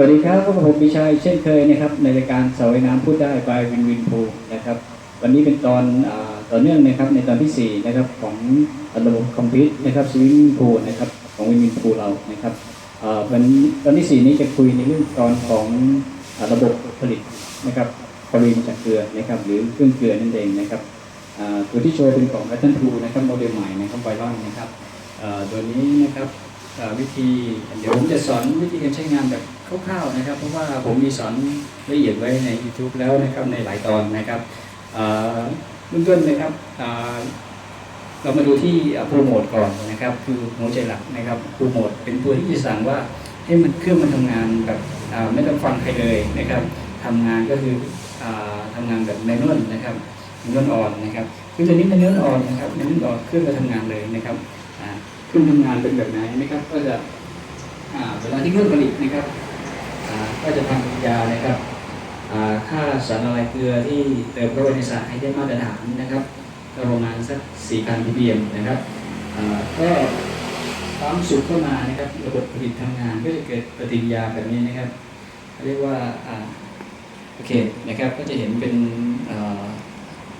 วัสดีครับพบกับผมปีชัยเช่นเคยนะครับในรายการสาวยน้ำพูดได้บายวินวินพูนะครับวันนี้เป็นตอนอต่อเนื่องนะครับในตอนที่4นะครับของระบบคอมพิวต์นะครับสวิงพูนะครับของวินวินพูเรานะครับวันตอนที่4นี้จะคุยในเรื่องตอนของอระบบผลิตนะครับคลอรีนจากเกลือนะครับหรือเครื่องเกลือนั่นเองนะครับตัวที่โชว์เป็นของ r ัต t นทูนะครับโมเดลใหม่นะครับไวรอนนะครับตัวนี้นะครับวิธีเดี๋ยวผมจะสอนวิธีการใช้งานแบบ คร่าวๆนะครับ เพราะว่าผมมีสอนละเอียดไว้ใน YouTube แล้วนะครับในหลายตอนนะครับเอ่อเบื้องต้นนะครับเรามาดูที่โปรโมทก่อนนะครับ คือหัวใจหลักนะครับโปรโมทเป็นตัวที่จะสั่งว่าให้มันเครื่องมันทำงานแบบไม่ต้องฟังใครเลยนะครับทำงานก็คืออ่าทำงานแบบแมนนวลนะครับแมนนวลออนนะครับคือตัวนี้แมนนวลอ่อนนะครับแมนนวลออนเครื่องก็ทำงานเลยนะครับเครื่องทำงานเป็นแบบไหนนะครับ ก็จะเวลาที่เครื่องผลิตนะครับ ก็จะทำปฏิกิริยานะครับค่าสารละลายเกลือที่เติมเข้าไปในสารให้ได้มาตรฐานนะครับก็ประมาณสัก 4,000 ppm นะครับอ่าก็ความสุขเข้ามานะครับระบบผลิตทำงานก็จะเกิดปฏิกิริยาแบบนี้นะครับเรียกว่าโอเคนะครับก็จะเห็นเป็น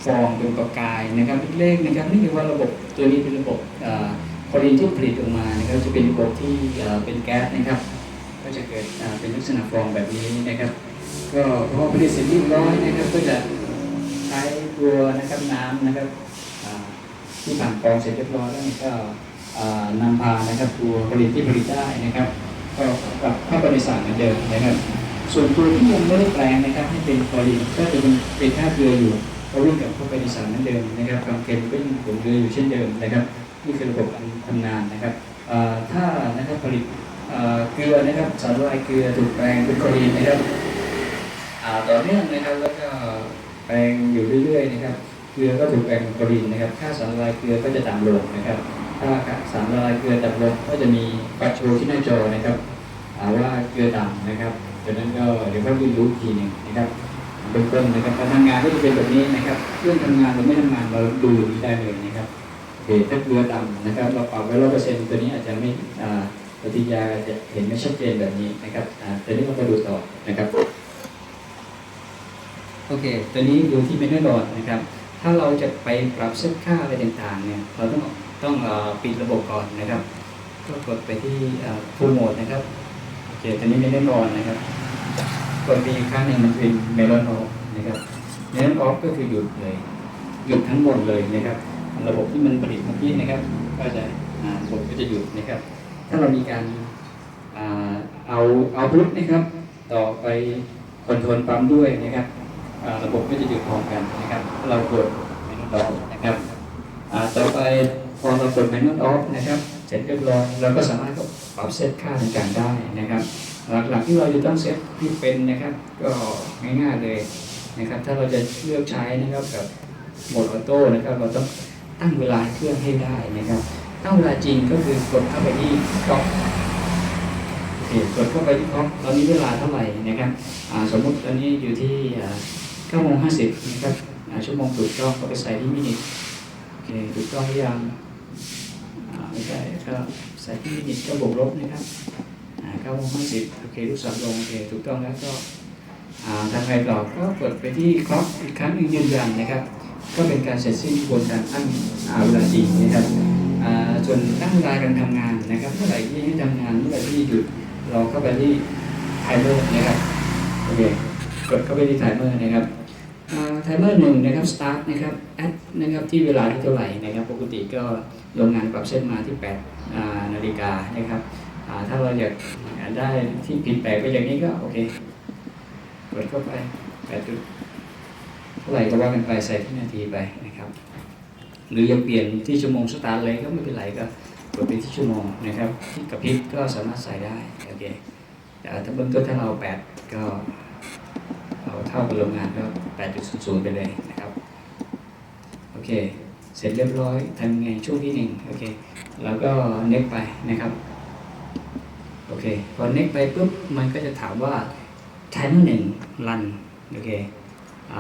ฟองเป็นประกายนะครับเล็กๆนะครับนี่คือว่าระบบตัวนี้เป็นระบบอ่าคลอรีนที่ผลิตออกมานะครับจะเป็นระบบที่เป็นแก๊สนะครับ ก็จะเกิดเป็นลักษณะฟองแบบนี้นะครับ ก็พอผลิตเสร็จเรียบร้อยนะครับ ก็จะใช้ตัวนะครับน้ำนะครับที่ผ่านกรองเสร็จเรียบร้อยแล้วก็นำพานะครับตัวผลิตที่ผลิตได้นะครับ ก็กลับเข้าไปในสารเหมือนเดิมนะครับ ส่วนตัวที่ยังไม่ได้แปลงนะครับ ให้เป็นคลอรีนก็จะเป็นเป็นค่าเกลืออยู่ก็วิ่งกลับเข้าไปในสารเหมือนเดิมนะครับความเค็มก็ยังคงเกลืออยู่เช่นเดิมนะครับนี่คือระบบการทำงานนะครับถ้านะครับผลิต กลือนะครับสารละลายเกลือถูกแปลงเป็นคลอรีนนะครับต่อเนื่องนะครับแล้วก็แปลงอยู่เรื่อยๆนะครับเกลือก็ถูกแปลงเป็นคลอรีนนะครับ ค่าสารละลายเกลือก็จะต่ำลงนะครับ ถ้าสารละลายเกลือต่ำลงก็จะมีปัจโชว์ที่หน้าจอนะครับว่าเกลือต่ำนะครับดังนั้นก็เดี๋ยวค่อยไปรู้ทีหนึงนะครับเบื้องต้นนะครับการทำงานก็จะเป็นแบบนี้นะครับเรื่องทำงานหรือไม่ทำงานเราดูอีกได้เลยนะครับโอเคถ้าเกลือต่ำนะครับเราปรับไว้ร้อยเปอร์เซ็นต์ตัวนี้อาจจะไม่ ปฏิยาจะเห็นไม่ชัดเจนแบบนี้นะครับอ่าตัวนี้เราไปดูต่อนะครับโอเคตัวนี้ดูที่เมนูดอดนะครับ ถ้าเราจะไปปรับเซตค่าอะไรต่างๆเนี่ยเราต้องต้องอปิดระบบก่อนนะครับ ก็กดไปที่ฟูลโหมดนะครับโอเคตัวนี้เมนูดอดนะครับ กดไปอีกครั้งหนึ่งมันเป็นเมลอนออฟนะครับเมลอนออฟก็คือหยุดเลยหยุดทั้งหมดเลยนะครับ ระบบที่มันผลิตเมื่อกี้นะครับ ก็จะระบบก็จะหยุดนะครับ ถ้าเรามีการเอาเอาพุทนะครับ ต่อไปคอนโทรลปั๊มด้วยนะครับระบบก็จะหยุดพร้อมกันนะครับ เรากดเมนูดอนะครับต่อไปพอเรากดเมนูออฟนะครับเสร็จเรียบร้อยเราก็สามารถปรับเซตค่าต่างๆได้นะครับ หลักๆที่เราจะต้องเซตที่เป็นนะครับ ก็ง่ายๆเลยนะครับ ถ้าเราจะเลือกใช้นะครับกับโหมดออโต้นะครับ เราต้องตั้งเวลาเครื่องให้ได้นะครับ ตั้งเวลาจริงก็คือกดเข้าไปที่กล้องโอเคกดเข้าไปที่กล้องตอนนี้เวลาเท่าไหร่นะครับสมมุติตอนนี้อยู่ที่9โมง50นะครับชั่วโมงถูกต้องก็ไปใส่ที่มินิโอเคถูกต้องหรือยังไม่ใช่ก็ใส่ที่มินิก็บวกลบนะครับอ่า9โมง50โอเคลูกศรลงโอเคถูกต้องแล้วก็อ่าทำไงต่อก็กดไปที่ครอปอีกครั้งหนึ่งยืนยันนะครับ ก็เป็นการเสร็จสิ้นกระบวนการตั้งอ่าเวลาจริงนะครับ ส่วนตั้งเวลาการทำงานนะครับเมื่อไหร่ที่ให้ทำงานเมื่อไหร่ที่หยุดเราเข้าไปที่ไทเมอร์นะครับโอเคกดเข้าไปที่ไทเมอร์นะครับไทเมอร์หนึ่งนะครับสตาร์ทนะครับแอดนะครับที่เวลาที่เท่าไหร่นะครับ ปกติก็โรงงานปรับเซตมาที่8นาฬิกานะครับถ้าเราอยากได้ที่ผิดแปลกไปอย่างนี้ก็โอเคกดเข้าไปแปดจุดเท่าไหร่ก็ว่ากันไปใส่ที่นาทีไปนะครับ หรือยังเปลี่ยนที่ชั่วโมงสตาร์ทเลยก็ไม่เป็นไรก็กดไปที่ชั่วโมงนะครับที่กระพริบก็สามารถใส่ได้โอเคแต่ถ้าเบื้องต้นถ้าเราแปดก็เอาเท่ากับโรงงานก็แปดจุดศูนย์ไปเลยนะครับโอเค เสร็จเรียบร้อยทำไงช่วงที่หนึ่งโอเคแล้วก็เน็กไปนะครับโอเคพอเน็กไปปุ๊บมันก็จะถามว่าใช้เมื่อหนึ่งรันโอเคอ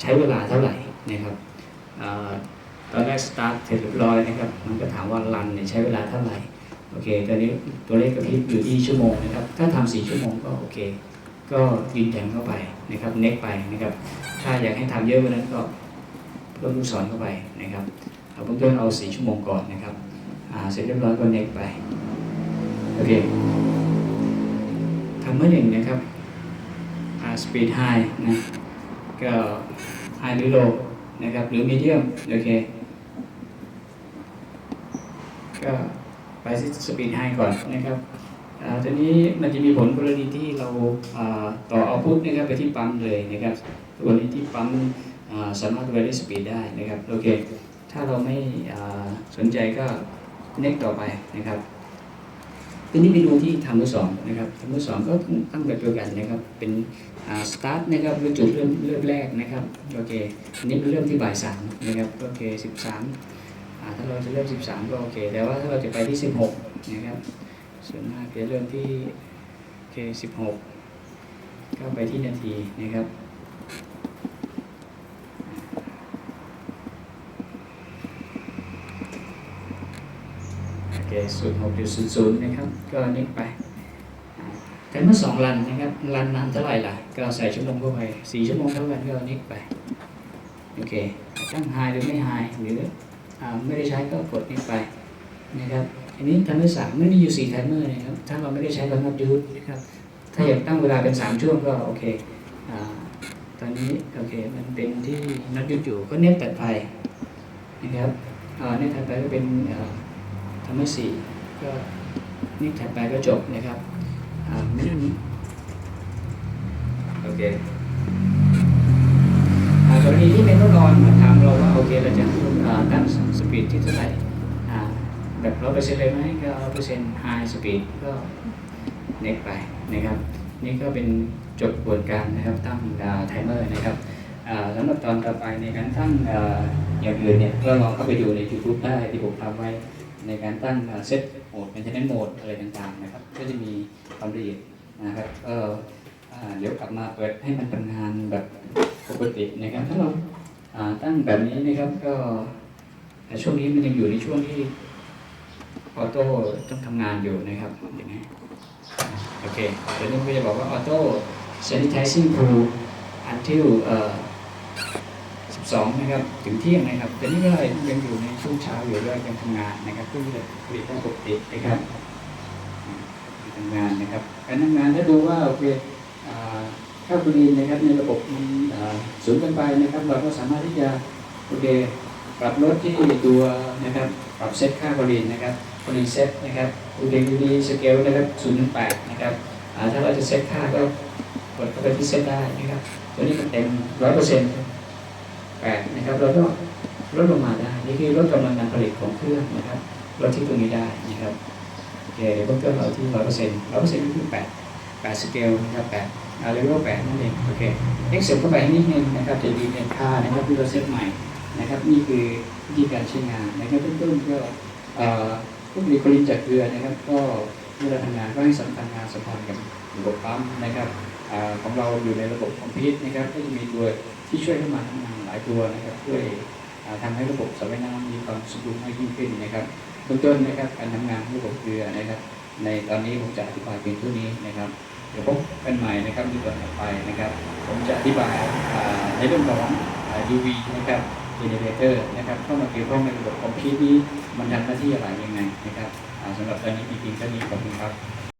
ใช้เวลาเท่าไหร่นะครับ ตอนแรกสตาร์ทเสร็จเรียบร้อยนะครับ มันก็ถามว่ารันเนี่ยใช้เวลาเท่าไหร่ โอเค ตอนนี้ตัวเลขกระพริบอยู่ที่ชั่วโมงนะครับ ถ้าทำสี่ชั่วโมงก็โอเค ก็ยิงแทงเข้าไปนะครับ เน็กไปนะครับ ถ้าอยากให้ทำเยอะกว่านั้นก็เพิ่มลูกศรเข้าไปนะครับเอาเบื้องต้นเอาสี่ชั่วโมงก่อนนะครับ เสร็จเรียบร้อยก็เน็กไป โอเคทำเมื่อหนึ่งนะครับสปีดไฮนะ ก็ไฮหรือโลนะครับ หรือมีเดียม โอเค ก็ไปที่สปีดไฮก่อนนะครับทีนี้มันจะมีผลกรณีที่เราต่อเอาพุทนะครับไปที่ปั๊มเลยนะครับตัวนี้ที่ปั๊มสามารถไปได้สปีดได้นะครับโอเคถ้าเราไม่สนใจก็เน็กต่อไปนะครับทีนี้ไปดูที่ทำมือสองนะครับทำมือสองก็ตั้งแบบเดียวกันนะครับ เป็นสตาร์ทนะครับหรือจุดเริ่มเริ่มแรกนะครับโอเคอันนี้เป็นเริ่มที่บ่ายสามนะครับโอเคสิบสาม ถ้าเราจะเริ่ม 13 ก็โอเค แต่ว่าถ้าเราจะไปที่ 16 นะครับ ส่วนมากจะเริ่มที่โอเค 16 ก็ไปที่นาทีนะครับโอเคศูนย์หกจุดศูนย์ศูนย์นะครับ ก็นิกไปอ่าแต่เมื่อสองรันนะครับ รันนานเท่าไหร่ล่ะ ก็ใส่ชั่วโมงเข้าไปสี่ชั่วโมงเท่ากันก็นิกไป โอเค ตั้งไฮหรือไม่ไฮหรืออ่า ไม่ได้ใช้ก็กดนี้ไปนะครับอันนี้ทำให้สามไม่ได้อยู่สี่ไทเมอร์นะครับถ้าเราไม่ได้ใช้ระงับยูทนะครับถ้าอยากตั้งเวลาเป็นสามช่วงก็โอเคอตอนนี้โอเคมันเป็นที่นัดยุดอยู่ก็เน้นตัดไฟนะครับเน้นตัดไปก็เป็นทำให้สี่ก็นี่ถัดไปก็จบนะครับอ่าไม่ได้โอเค กรณีที่เป็นทดลองมาถามเราว่าโอเคเราจะตั้งสปีดที่เท่าไหร่แบบร้อยเปอร์เซ็นต์เลยไหมก็ร้อยเปอร์เซ็นต์ไฮสปีดก็เน็กไปนะครับ นี่ก็เป็นจบกระบวนการนะครับตั้งไทเมอร์นะครับสำหรับตอนต่อไปในการตั้งอย่างอื่นเนี่ยก็ลองเข้าไปดูใน YouTube ได้ที่ผมทำไว้ในการตั้งเซตโหมด maintenance mode อะไรต่างๆนะครับ ก็จะมีความละเอียดนะครับก็เดี๋ยวกลับมาเปิดให้มันทำงานแบบ ปกตินะครับถ้าเราตั้งแบบนี้นะครับก็แต่ช่วงนี้มันยังอยู่ในช่วงที่ออโต้ต้องทำงานอยู่นะครับอย่างนี้โอเคเดี๋ยวนี้ก็จะบอกว่าออโต้ sanitizing pool until เอ่อ12 นะครับ ถึงเที่ยงนะครับ แต่นี่ก็ยังอยู่ในช่วงเช้าอยู่ด้วยยังทำงานนะครับเพื่อจะผลิตได้ปกตินะครับอ่าทำงานนะครับการทำงานถ้าดูว่าโอเคอ่าค่าคลีนนะครับในระบบมันอ่าสูงกินไปนะครับ เราก็สามารถที่จะโอเคปรับลดที่ตัวนะครับปรับเซตค่าคลีนนะครับคลีนเซตนะครับโอเคดูดีสเกลนะครับ0ถึง8นะครับถ้าเราจะเซตค่าก็กดเข้าไปที่เซตได้นะครับ ตัวนี้มันเต็มร้อยเปอร์เซ็นต์แปดนะครับเราก็ลดลงมาได้นี่คือลดกำลังการผลิตของเครื่องนะครับลดที่ตรงนี้ได้นะครับโอเคเบื้องต้นเราที่ร้อยเปอร์เซ็นต์ร้อยเปอร์เซ็นต์ก็คือแปด แปดสเกลนะครับแปดอาเลเวลแปดนั่นเองโอเคเอ็กเซลเข้าไปนิดนึงนะครับจะดีเนค่านะครับที่เราเซตใหม่นะครับนี่คือวิธีการใช้งานนะครับต้นๆก็เอ่อผู้ผลิคลินจากเกลือนะครับ ก็เมื่อเราทำงานก็ให้สัมพันธ์งานสัมพันธ์กับระบบปั๊มนะครับอ่าของเราอยู่ในระบบคอมพิวต์นะครับก็จะมีตัวที่ช่วยให้ามาทำงานหลายตัวนะครับช่วยอ่าให้ระบบสายน้ำมีความสมดุลมากยิ่งขึ้นนะครับเบื้องต้นนะครับการทำงานของระบบเกลือนะครับ ในตอนนี้ผมจะอธิบายเพียงเท่านี้นะครับ เดี๋ยวพบกันใหม่นะครับในตอนต่อไปนะครับ ผมจะอธิบายในเรื่องของ UV นะครับ generator นะครับเข้ามาเกี่ยวข้องในระบบคอมพิวต์นี้มันทำหน้าที่อะไรยังไงนะครับสำหรับตอนนี้มีเพียงเท่านี้ขอบคุณครับ